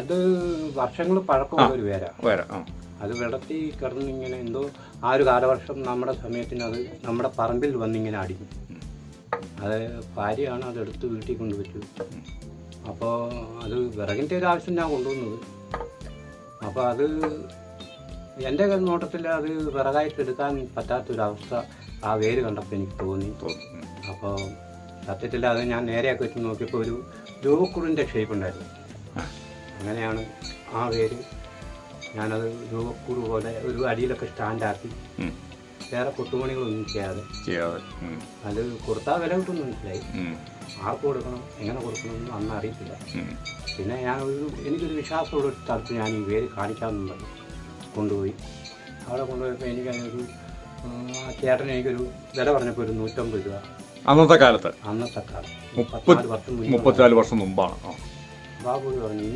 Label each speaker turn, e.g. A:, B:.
A: അത് വർഷങ്ങൾ പഴക്കമുള്ള ഒരു
B: വേര. വേര
A: അത് വെള്ളത്തിൽ കിടന്ന് ഇങ്ങനെ എന്തോ ആ ഒരു കാലവർഷം നമ്മുടെ സമയത്തിന് അത് നമ്മുടെ പറമ്പിൽ വന്നിങ്ങനെ അടിക്കും അത് ഭാര്യയാണ് അതെടുത്ത് വീട്ടിൽ കൊണ്ടുവച്ചു അപ്പോൾ അത് വിറകിന്റെ ഒരു ആവശ്യം ഞാൻ കൊണ്ടുവന്നത്. അപ്പോൾ അത് എന്റെ നോട്ടത്തിൽ അത് വിറകായിട്ട് എടുക്കാൻ പറ്റാത്തൊരവസ്ഥ ആ വേര് കണ്ടപ്പോൾ എനിക്ക് തോന്നി. അപ്പോൾ സത്യത്തിൽ അത് ഞാൻ നേരെയൊക്കെ വെച്ച് നോക്കിയപ്പോൾ ഒരു രൂപക്കുറിന്റെ ഷേപ്പ് ഉണ്ടായിരുന്നു. അങ്ങനെയാണ് ആ പേര് ഞാനത് രൂപക്കൂട് പോലെ ഒരു അടിയിലൊക്കെ സ്റ്റാൻഡാക്കി. വേറെ കൊട്ടുപണികളൊന്നും ചെയ്യാതെ. അത് കൊടുത്താൽ വില കിട്ടുമെന്ന് മനസ്സിലായി. ആർക്ക് കൊടുക്കണം എങ്ങനെ കൊടുക്കണമെന്ന് അന്ന് അറിയത്തില്ല. പിന്നെ ഞാൻ ഒരു എനിക്കൊരു വിശ്വാസമുള്ള ഒരു സ്ഥലത്ത് ഞാൻ ഈ പേര് കാണിക്കാമെന്ന് പറഞ്ഞു. കൊണ്ടുപോയി. അവിടെ കൊണ്ടുപോയപ്പോൾ എനിക്ക് അതിനൊരു ആ ചേട്ടൻ എനിക്കൊരു വില പറഞ്ഞപ്പോൾ ഒരു നൂറ്റമ്പത് രൂപ.
B: അന്നത്തെ കാലത്ത്?
A: അന്നത്തെ കാലത്ത്. വർഷം മുമ്പ്
B: മുപ്പത്തിനാല് വർഷം മുമ്പാണ്.
A: ബാബു പറഞ്ഞു